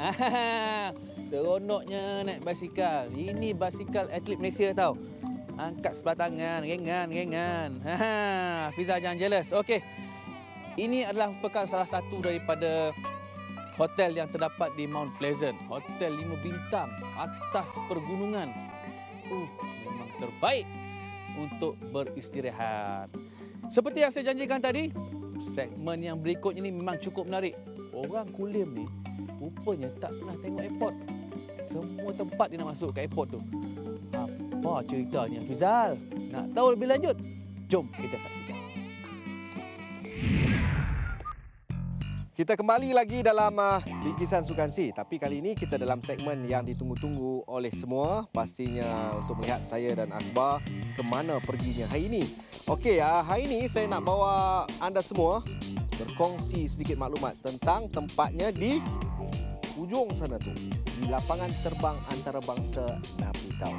Seronoknya naik basikal. Ini basikal atlet Malaysia tau. Angkat sebelah tangan, ringan, ringan. Fiza jangan jealous. Okey. Ini adalah merupakan salah satu daripada hotel yang terdapat di Mount Pleasant. Hotel lima bintang atas pergunungan. Uh, memang terbaik untuk beristirahat. Seperti yang saya janjikan tadi, segmen yang berikutnya ini memang cukup menarik. Orang Kulim ni rupanya tak pernah tengok airport. Semua tempat dia nak masuk ke airport tu. Apa ceritanya Fizal? Nak tahu lebih lanjut? Jom kita saksikan. Kita kembali lagi dalam uh, bingkisan sukan si. Tapi kali ini kita dalam segmen yang ditunggu-tunggu oleh semua. Pastinya untuk melihat saya dan Akbar ke mana perginya hari ini. Okey, uh, hari ini saya nak bawa anda semua berkongsi sedikit maklumat tentang tempatnya di ujung sana tu di lapangan terbang antarabangsa Napitau.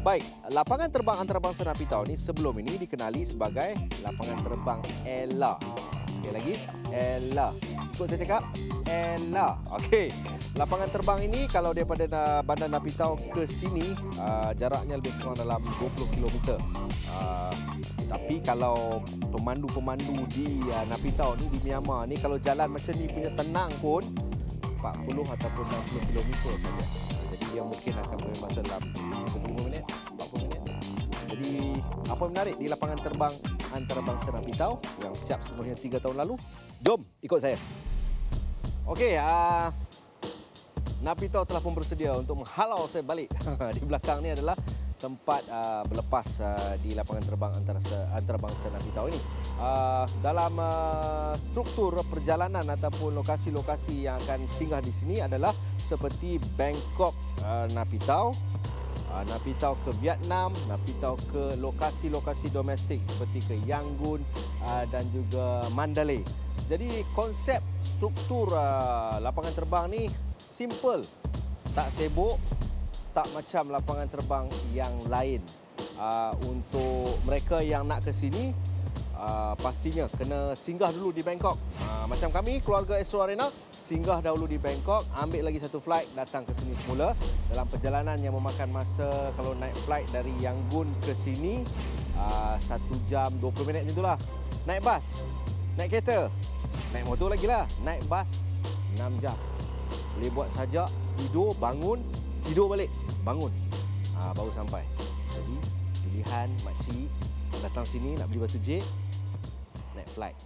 Baik, lapangan terbang antarabangsa Napitau ni sebelum ini dikenali sebagai lapangan terbang Ella. Sekali lagi, Ella. Ikut saya cakap, Ella. Okey. Lapangan terbang ini kalau daripada Bandar Napitau ke sini uh, jaraknya lebih kurang dalam 20 km. Uh, tapi kalau pemandu-pemandu di uh, Napitau ni di Myanmar ni kalau jalan macam ni punya tenang pun 40 ataupun 60 km saja. Jadi dia mungkin akan beri masa dalam 25 minit, 40 minit. Jadi apa yang menarik di lapangan terbang antarabangsa Napitau yang siap semuanya 3 tahun lalu? Jom ikut saya. Okey, uh, Napitau telah pun bersedia untuk menghalau saya balik. di belakang ni adalah tempat uh, berlepas uh, di lapangan terbang antara antarabangsa Napitau ini. Uh, dalam uh, struktur perjalanan ataupun lokasi-lokasi yang akan singgah di sini adalah seperti Bangkok uh, Napitau, uh, Napitau ke Vietnam, Napitau ke lokasi-lokasi domestik seperti ke Yangon uh, dan juga Mandalay. Jadi konsep struktur uh, lapangan terbang ni simple, tak sibuk, tak macam lapangan terbang yang lain. Uh, untuk mereka yang nak ke sini, uh, pastinya kena singgah dulu di Bangkok. Uh, macam kami, keluarga Astro Arena, singgah dahulu di Bangkok, ambil lagi satu flight, datang ke sini semula. Dalam perjalanan yang memakan masa kalau naik flight dari Yangon ke sini, uh, 1 jam 20 minit itulah. Naik bas, naik kereta, naik motor lagi lah. Naik bas, 6 jam. Boleh buat sajak, tidur, bangun, tidur balik. Bangun. Ha, baru sampai. Jadi pilihan makcik datang sini nak beli batu jet naik flight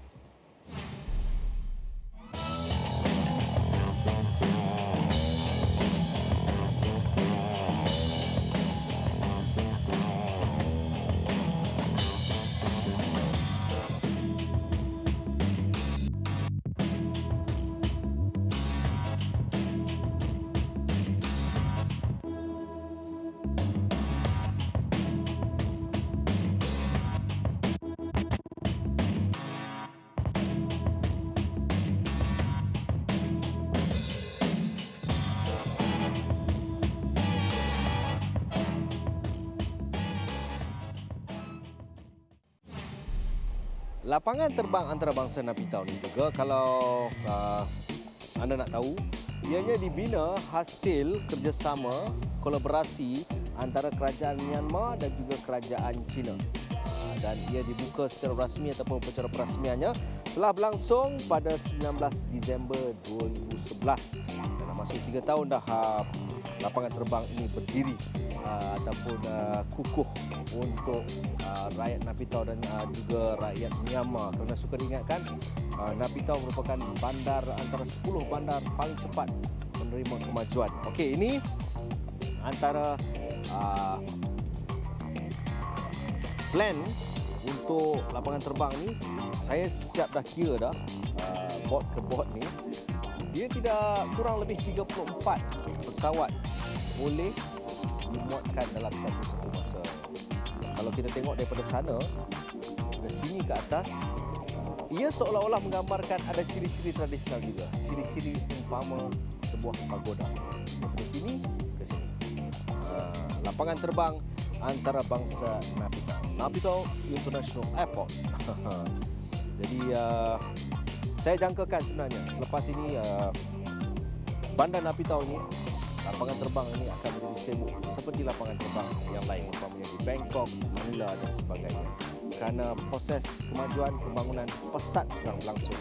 Lapangan terbang antarabangsa Napitau ni juga kalau uh, anda nak tahu, ianya dibina hasil kerjasama kolaborasi antara kerajaan Myanmar dan juga kerajaan China. Dan ia dibuka secara rasmi ataupun secara perasmiannya telah berlangsung pada 19 Disember 2011. Dan masuk 3 tahun dah uh, lapangan terbang ini berdiri uh, ataupun uh, kukuh untuk rakyat Napitau dan juga rakyat Myanmar kerana suka diingatkan Napitau merupakan bandar antara 10 bandar paling cepat menerima kemajuan. Okey, ini antara uh, plan untuk lapangan terbang ni saya siap dah kira dah uh, bot ke bot ni dia tidak kurang lebih 34 pesawat boleh dimuatkan dalam satu satu masa. Kalau kita tengok daripada sana, dari sini ke atas, ia seolah-olah menggambarkan ada ciri-ciri tradisional juga. Ciri-ciri umpama sebuah pagoda. Dari sini ke sini. Uh, lapangan terbang antara bangsa Napitau. Napitau International Airport. Jadi uh, saya jangkakan sebenarnya selepas ini uh, Bandar Napitau ini lapangan terbang ini akan menjadi sibuk seperti lapangan terbang yang lain umpamanya di Bangkok, Manila dan sebagainya. Kerana proses kemajuan pembangunan pesat sedang berlangsung.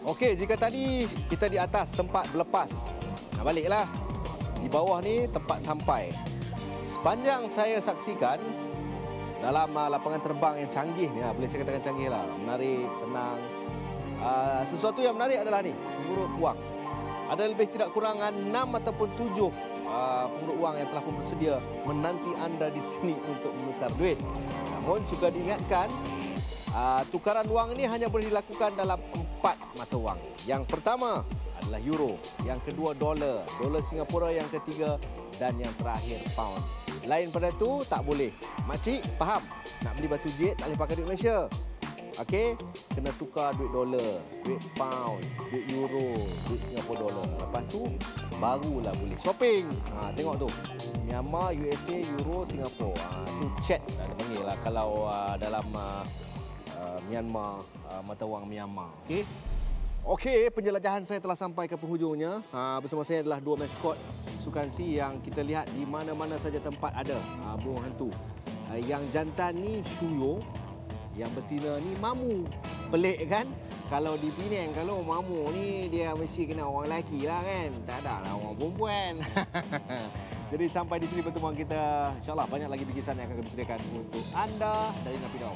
Okey, jika tadi kita di atas tempat berlepas, nak baliklah. Di bawah ni tempat sampai. Sepanjang saya saksikan dalam uh, lapangan terbang yang canggih ni, lah, boleh saya katakan canggih lah, menarik, tenang. Uh, sesuatu yang menarik adalah ni, pengurut wang. Ada lebih tidak kurangan 6 ataupun 7 uh, pengurut wang yang telah pun bersedia menanti anda di sini untuk menukar duit. Namun suka diingatkan, uh, tukaran wang ini hanya boleh dilakukan dalam empat mata wang. Yang pertama adalah euro, yang kedua dolar, dolar Singapura yang ketiga dan yang terakhir pound. Lain pada itu tak boleh. Makcik faham? Nak beli batu jit tak boleh pakai duit Malaysia. Okey, kena tukar duit dolar, duit pound, duit euro, duit Singapura dolar. Lepas tu barulah boleh shopping. Ha, tengok tu. Myanmar, USA, euro, Singapura. Ha, tu chat lah dia panggil lah kalau uh, dalam uh, Myanmar, uh, mata wang Myanmar. Okey. Okey, penjelajahan saya telah sampai ke penghujungnya. Ha, bersama saya adalah dua maskot sukan si yang kita lihat di mana-mana saja tempat ada ha, burung hantu. Ha, yang jantan ni Shuyo, yang betina ni Mamu. Pelik kan? Kalau di Penang, kalau Mamu ni dia mesti kena orang lelaki lah kan? Tak ada lah orang perempuan. Jadi sampai di sini pertemuan kita. InsyaAllah banyak lagi bikisan yang akan kami sediakan untuk anda dari Napidau.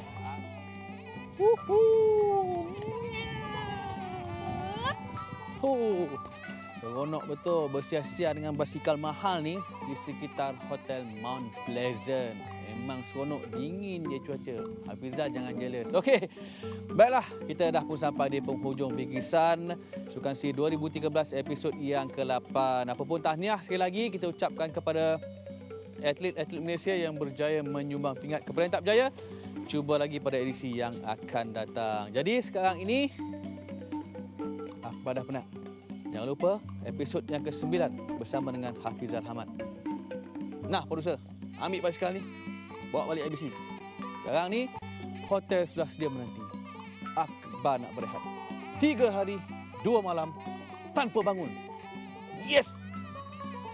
Woohoo! Oh, seronok betul bersiar-siar dengan basikal mahal ni di sekitar Hotel Mount Pleasant. Memang seronok dingin je cuaca. Hafiza jangan jealous. Okey. Baiklah, kita dah pun sampai di penghujung bingkisan Sukan Si 2013 episod yang ke-8. Apapun tahniah sekali lagi kita ucapkan kepada atlet-atlet Malaysia yang berjaya menyumbang pingat kepada yang tak berjaya. Cuba lagi pada edisi yang akan datang. Jadi sekarang ini Akbar dah penat. Jangan lupa episod yang ke-9 bersama dengan Hafizal Hamad. Nah, producer, ambil basikal ni. Bawa balik habis ni. Sekarang ni, hotel sudah sedia menanti. Akbar nak berehat. Tiga hari, dua malam, tanpa bangun. Yes!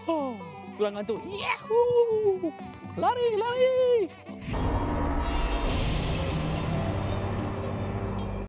Oh, kurang ngantuk. Yahoo! Lari, lari!